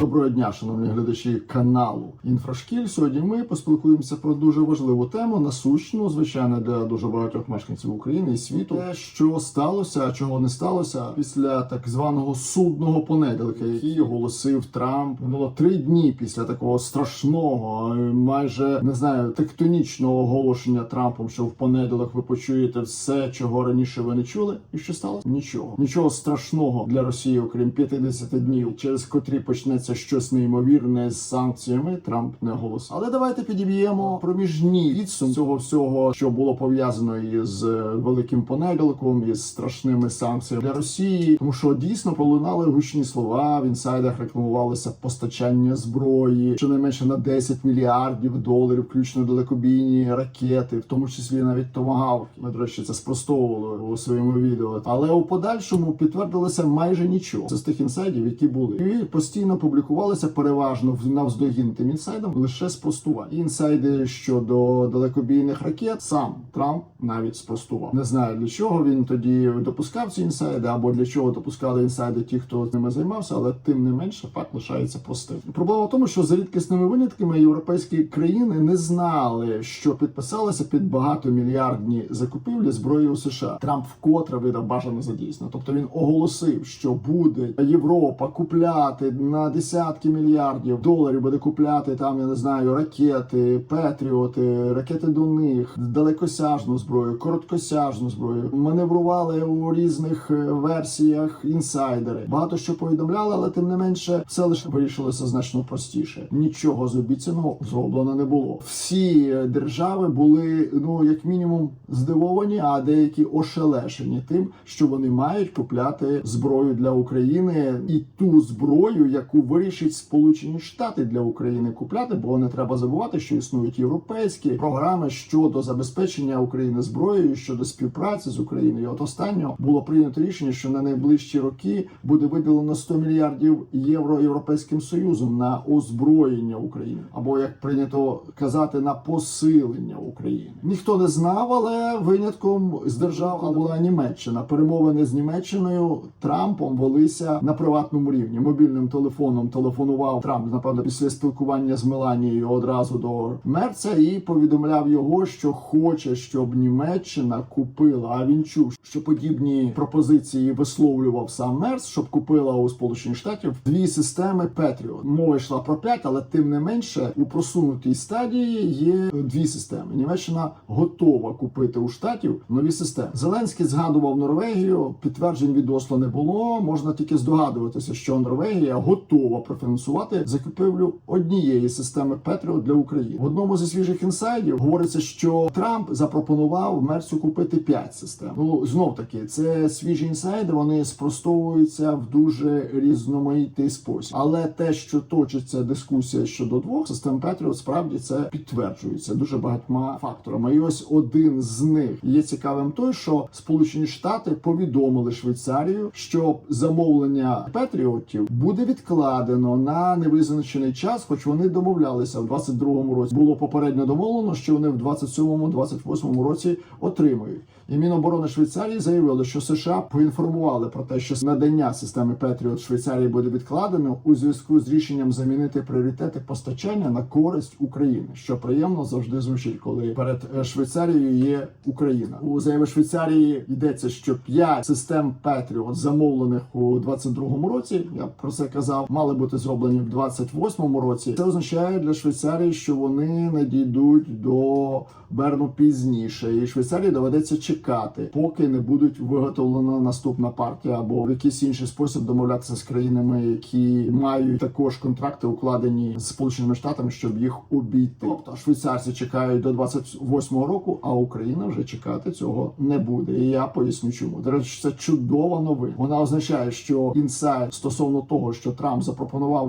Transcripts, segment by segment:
Доброго дня, шановні глядачі каналу Інфрашкіль. Сьогодні ми поспілкуємося про дуже важливу тему, насущну, звичайно, для дуже багатьох мешканців України і світу. Те, що сталося, чого не сталося після так званого судного понеділка, який оголосив Трамп. Минуло три дні після такого страшного, е, майже не знаю, тектонічного оголошення Трампом, що в понеділок ви почуєте все, чого раніше ви не чули. І що сталося? Нічого, нічого страшного для Росії, окрім 50 днів, через котрі почнеться щось неймовірне з санкціями. Трамп не оголосив. Але давайте підіб'ємо проміжні підсумки цього всього, що було пов'язано із е, великим понеділком, із страшними санкціями для Росії, тому що дійсно полунали гучні слова. В інсайдах рекламувалося постачання зброї, щонайменше на 10 мільярдів доларів, включно далекобійні ракети, в тому числі навіть томагавки. Ми до речі, це спростовували у своєму відео. Але у подальшому підтвердилося майже нічого. Це з тих інсайдів, які були і постійно публікувалися переважно в- навздогін тим інсайдам лише спростування. Інсайди щодо далекобійних ракет сам Трамп навіть спростував. Не знаю для чого він тоді допускав ці інсайди, або для чого допускали інсайди ті, хто з ними займався, але тим не менше факт лишається простим. Проблема в тому, що за рідкісними винятками європейські країни не знали, що підписалися під багатомільярдні закупівлі зброї у США. Трамп вкотре видав бажане за. Тобто він оголосив, що буде Європа купляти на десятки мільярдів доларів, буде купляти там, я не знаю, ракети, петріоти, ракети до них, далекосяжну зброю, короткосяжну зброю. Маневрували у різних е, версіях інсайдери. Багато що повідомляли, але тим не менше, все лише вирішилося значно простіше. Нічого з обіцяного зроблено не було. Всі держави були ну як мінімум здивовані, а деякі ошелешені тим, що вони мають купляти зброю для України і ту зброю, яку вирішить Сполучені Штати для України купляти, бо не треба забувати, що існують європейські програми щодо забезпечення України зброєю щодо співпраці з Україною. От останнього було прийнято рішення, що на найближчі роки буде виділено 100 мільярдів євро європейським союзом на озброєння України, або як прийнято казати, на посилення України. Ніхто не знав, але винятком з держав була Німеччина. Перемовини з Німеччиною Трампом велися на приватному рівні. Мобільним телефоном телефонував Трамп, напевно, після спілкування з Меланією одразу до Мерца і повідомляв його, що хоче, щоб Німеччина купила. А він чув, що подібні пропозиції висловлював сам Мерц, щоб купила у Сполучених Штатів дві системи Петріот. Мова йшла про п'ять, але тим не менше у просунутій стадії є дві системи. Німеччина готова купити у штатів нові системи. Зеленський згадував Норвегію. Підтверджень від не було. Можна тільки здогадуватися, що Норвегія готова профінансувати закупівлю однієї системи Петріот для України. В одному зі свіжих інсайдів говориться, що Трамп запропонував Мерцю купити п'ять систем. Ну знов таки, це свіжі інсайди. Вони спростовуються в дуже різноманітний спосіб. Але те, що точиться дискусія щодо двох систем Петріот, справді це підтверджується дуже багатьма факторами. І ось один з них є цікавим той, що Сполучені Штати повідомили Швейцарію, що замовлення Петріотів буде відкладено на невизначений час, хоч вони домовлялися в 22-му році. Було попередньо домовлено, що вони в 27-му, 28-му році отримують. І Міноборони Швейцарії заявили, що США поінформували про те, що надання системи Петріот Швейцарії буде відкладено у зв'язку з рішенням замінити пріоритети постачання на користь України, що приємно завжди звучить, коли перед е, Швейцарією є Україна. У заяві Швейцарії йдеться, що 5 систем Петріот, замовлених у 22-му році, я про це казав, мали бути зроблені в 28-му році. Це означає для Швейцарії, що вони надійдуть до Берну пізніше, і Швейцарії доведеться чекати, поки не будуть виготовлена наступна партія, або в якийсь інший спосіб домовлятися з країнами, які мають також контракти укладені з Сполученими Штатами, щоб їх обійти. Тобто швейцарці чекають до 28-го року, а Україна вже чекати цього не буде. І я поясню, чому до речі, це чудова новина. Вона означає, що інсайт стосовно того, що Трамп запропонував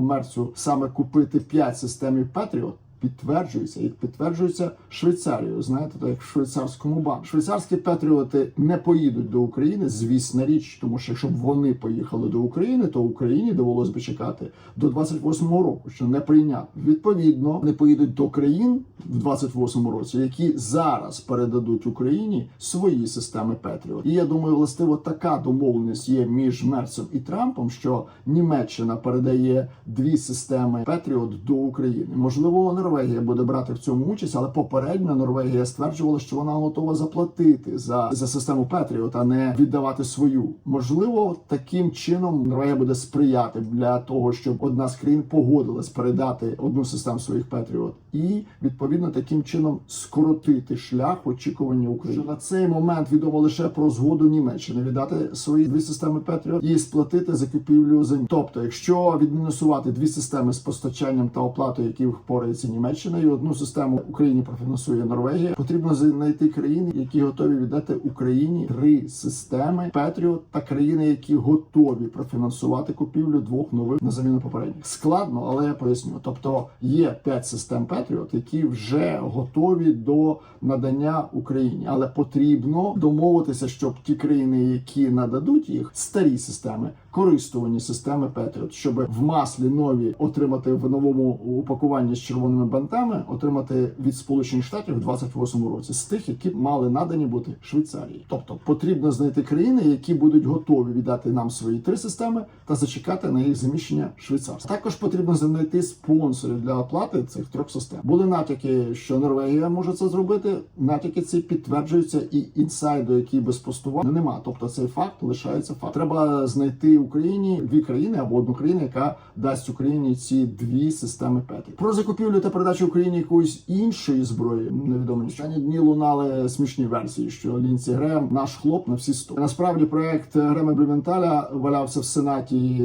мерцю саме купити 5 систем Петріот. Підтверджується і підтверджується Швейцарією. Знаєте, так як в швейцарському банку. Швейцарські патріоти не поїдуть до України, звісна річ, тому що якщо б вони поїхали до України, то Україні довелось би чекати до 28-го року, що не прийнятно. Відповідно, вони поїдуть до країн в 28-му році, які зараз передадуть Україні свої системи Петріот. І я думаю, властиво така домовленість є між Мерцем і Трампом, що Німеччина передає дві системи Петріот до України. Можливо, Норвегія буде брати в цьому участь, але попередньо Норвегія стверджувала, що вона готова заплатити за, за систему Петріот, а не віддавати свою. Можливо, таким чином Норвегія буде сприяти для того, щоб одна з країн погодилась передати одну систему своїх Петріот, і відповідно таким чином скоротити шлях очікування України. Що на цей момент відомо лише про згоду Німеччини віддати свої дві системи Петріот і сплатити за купівлю землі. Тобто, якщо відмінусувати дві системи з постачанням та оплатою, які впорається Німеччина, і одну систему Україні профінансує Норвегія, потрібно знайти країни, які готові віддати Україні три системи Петріот та країни, які готові профінансувати купівлю двох нових на заміну попередніх. Складно, але я поясню. Тобто є п'ять систем Петріот, які вже готові до надання Україні, але потрібно домовитися, щоб ті країни, які нададуть їх, старі системи, користувані системи Петріот, щоб в маслі нові отримати в новому упакуванні з червоними бантами, отримати від Сполучених Штатів в 28 році з тих, які мали надані бути Швейцарії. Тобто потрібно знайти країни, які будуть готові віддати нам свої три системи та зачекати на їх заміщення швейцарських. Також потрібно знайти спонсорів для оплати цих трьох систем. Були натяки, що Норвегія може це зробити. Натяки ці підтверджуються, і інсайду, який без постування нема. Тобто цей факт лишається факт. Треба знайти Україні дві країни або одну країну, яка дасть Україні ці дві системи Петрі. Про закупівлю та передачу Україні якоїсь іншої зброї невідомо нічого. Ні дні лунали смішні версії, що Лінці Грем наш хлоп на всі сто. Насправді проект Грема Блюменталя валявся в сенаті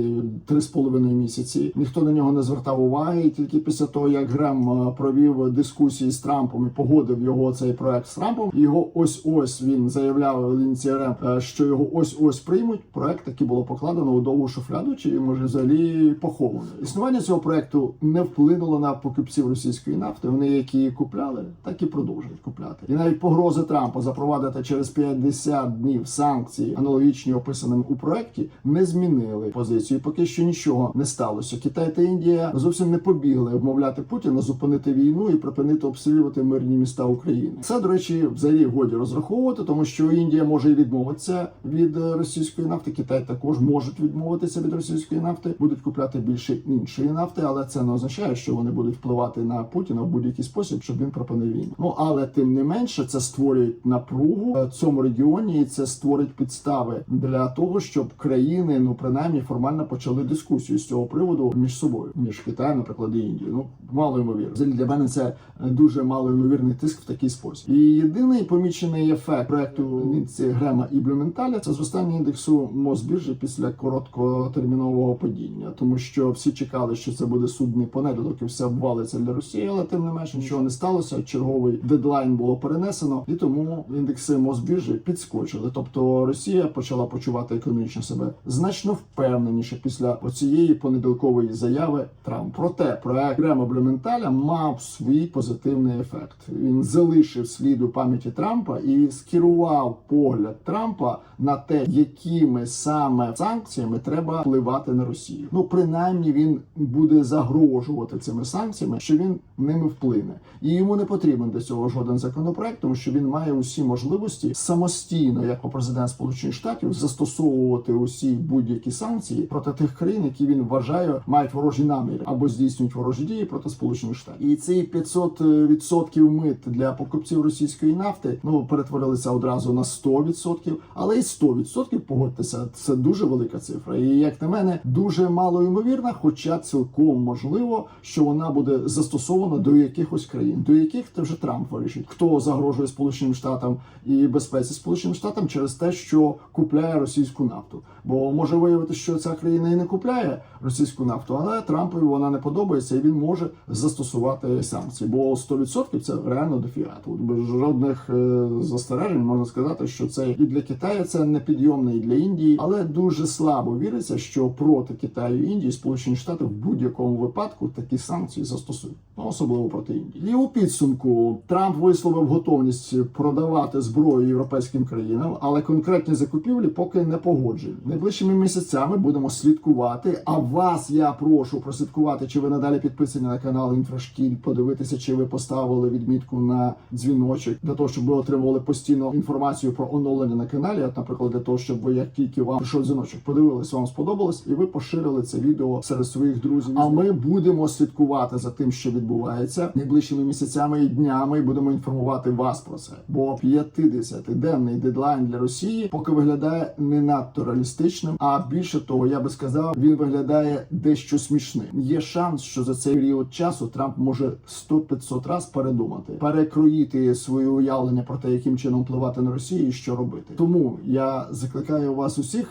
три з половиною місяці. Ніхто на нього не звертав уваги. І тільки після того, як Грем е, провів дискусії з Трампом і погодив його цей проект з Трампом, його ось ось він заявляв Лінці Грем, е, що його ось ось приймуть. Проект таки було покладено у довгу шуфляду, чи може взагалі поховано. Існування цього проекту не вплинуло на покупців російської нафти. Вони які купляли, так і продовжують купляти. І навіть погрози Трампа запровадити через 50 днів санкції, аналогічні описаним у проекті, не змінили позицію. Поки що нічого не сталося. Китай та Індія зовсім не побігли вмовляти Путіна зупинити війну і припинити обстрілювати мирні міста України. Це до речі, взагалі годі розраховувати, тому що Індія може і відмовитися від російської нафти. Китай також можуть відмовитися від російської нафти, будуть купляти більше іншої нафти, але це не означає, що вони будуть впливати на Путіна в будь-який спосіб, щоб він припинив війну. Ну але тим не менше, це створює напругу в цьому регіоні, і це створить підстави для того, щоб країни, ну принаймні формально почали дискусію з цього приводу між собою, між Китаєм, наприклад, і Індією. Ну мало ймовірно. Для мене це дуже малоймовірний тиск в такий спосіб. І єдиний помічений ефект проекту Грема і Блюменталя це зростання індексу Мосбіржі після короткотермінового падіння, тому що всі чекали, що це буде судний понеділок і все обвалиться для Росії, але тим не менш нічого не сталося. Черговий дедлайн було перенесено, і тому індекси Мосбіржі підскочили. Тобто Росія почала почувати економічно себе значно впевненіше після оцієї понеділкової заяви Трамп. Проте проект Грема Блюменталя мав свій позитивний ефект. Він залишив слід у пам'яті Трампа і скерував погляд Трампа на те, якими саме санкціями треба впливати на Росію. Ну принаймні він буде загрожувати цими санкціями, що він ними вплине, і йому не потрібен для цього жоден законопроект, тому що він має усі можливості самостійно, як президент Сполучених Штатів, застосовувати усі будь-які санкції проти тих країн, які він вважає мають ворожі наміри або здійснюють ворожі дії проти Сполучених Штатів. І ці 500% мит для покупців російської нафти ну перетворилися одразу на 100%, але і 100%, погодьтеся, це дуже велика цифра. І як на мене, дуже мало ймовірна, хоча цілком можливо, що вона буде застосована до якихось країн, до яких це вже Трамп вирішить, хто загрожує Сполученим Штатам і безпеці Сполученим Штатам через те, що купляє російську нафту. Бо може виявитися, що ця країна і не купляє російську нафту, але Трампові вона не подобається, і він може застосувати санкції. Бо 100% це реально дофіга. Тут без жодних е, застережень можна сказати, що це і для Китаю це непідйомне, і для Індії, але дуже слабо. Слабо віриться, що проти Китаю і Індії Сполучені Штати в будь-якому випадку такі санкції застосують, ну особливо проти Індії. І у підсумку Трамп висловив готовність продавати зброю європейським країнам, але конкретні закупівлі поки не погоджені. Найближчими місяцями будемо слідкувати. А вас я прошу прослідкувати, чи ви надалі підписані на канал Інфрашкіль, подивитися, чи ви поставили відмітку на дзвіночок для того, щоб ви отримували постійно інформацію про оновлення на каналі. Наприклад, для того, щоб ви як тільки вам прийшов дзвіночок, подивились, вам сподобалось, і ви поширили це відео серед своїх друзів. А ми будемо слідкувати за тим, що відбувається найближчими місяцями і днями. і Будемо інформувати вас про це. Бо 50-денний дедлайн для Росії поки виглядає не надто реалістичним. А більше того, я би сказав, він виглядає дещо смішним. Є шанс, що за цей період часу Трамп може 100-500 раз передумати, перекроїти своє уявлення про те, яким чином впливати на Росію і що робити. Тому я закликаю вас усіх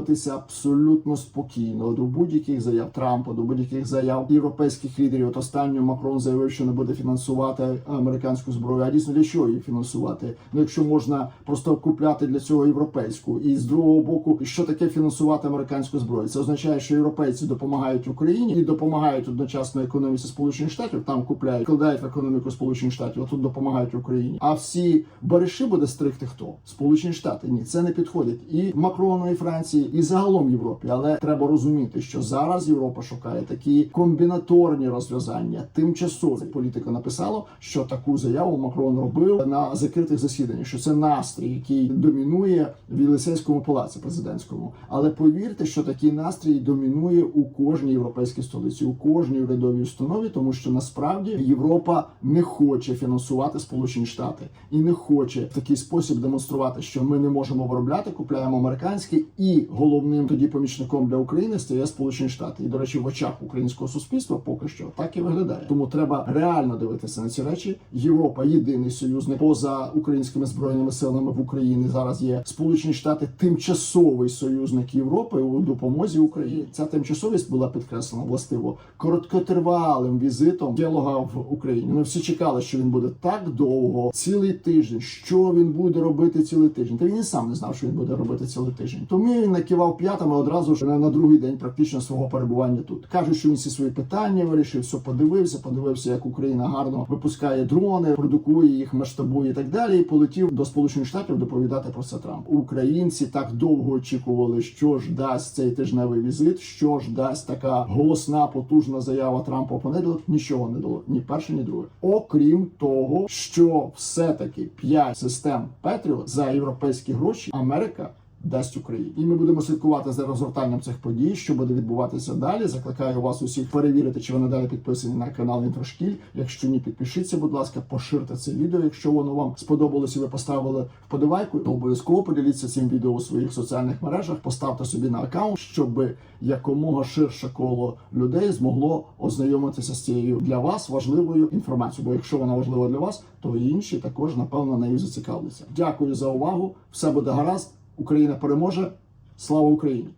ставитися абсолютно спокійно до будь-яких заяв Трампа, до будь-яких заяв європейських лідерів. От останньо Макрон заявив, що не буде фінансувати американську зброю. А дійсно для чого її фінансувати? Ну якщо можна просто купляти для цього європейську, і з другого боку, що таке фінансувати американську зброю? Це означає, що європейці допомагають Україні і допомагають одночасно економіці Сполучених Штатів. Там купляють, вкладають в економіку Сполучених Штатів, а тут допомагають Україні. А всі бариші буде стригти хто? Сполучені Штати. Ні, це не підходить і Макрону, і Франції, і загалом Європі. Але треба розуміти, що зараз Європа шукає такі комбінаторні розв'язання. Тимчасові політика написала, що таку заяву Макрон робив на закритих засіданнях. Що це настрій, який домінує в Єлисейському палаці президентському. Але повірте, що такий настрій домінує у кожній європейській столиці, у кожній урядовій установі, тому що насправді Європа не хоче фінансувати Сполучені Штати і не хоче в такий спосіб демонструвати, що ми не можемо виробляти, купляємо американське, і головним тоді помічником для України стає Сполучені Штати. І до речі, в очах українського суспільства поки що так і виглядає. Тому треба реально дивитися на ці речі. Європа єдиний союзник поза українськими збройними силами в Україні. Зараз є Сполучені Штати, тимчасовий союзник Європи у допомозі Україні. Ця тимчасовість була підкреслена властиво короткотривалим візитом діалога в Україні. Ми всі чекали, що він буде так довго, цілий тиждень. Що він буде робити цілий тиждень? Та він і сам не знав, що він буде робити цілий тиждень. Тому він накивав п'ятами одразу ж на, другий день практично свого перебування тут. Кажуть, що він всі свої питання вирішив, все подивився, подивився, як Україна гарно випускає дрони, продукує їх, масштабує і так далі. І полетів до Сполучених Штатів доповідати про це Трамп. Українці так довго очікували, що ж дасть цей тижневий візит, що ж дасть така голосна, потужна заява Трампа у понеділок. Нічого не дало ні перше, ні друге. Окрім того, що все-таки п'ять систем Петріот за європейські гроші Америка. Дасть Україні, і ми будемо слідкувати за розгортанням цих подій, що буде відбуватися далі. Закликаю вас усіх перевірити, чи ви надалі підписані на канал Інфошкіль. Якщо ні, підпишіться, будь ласка, поширте це відео. Якщо воно вам сподобалось і ви поставили вподобайку, то обов'язково поділіться цим відео у своїх соціальних мережах. Поставте собі на аккаунт, щоб якомога ширше коло людей змогло ознайомитися з цією для вас важливою інформацією. Бо якщо вона важлива для вас, то інші також напевно нею зацікавляться. Дякую за увагу. Все буде гаразд. Україна переможе. Слава Україні!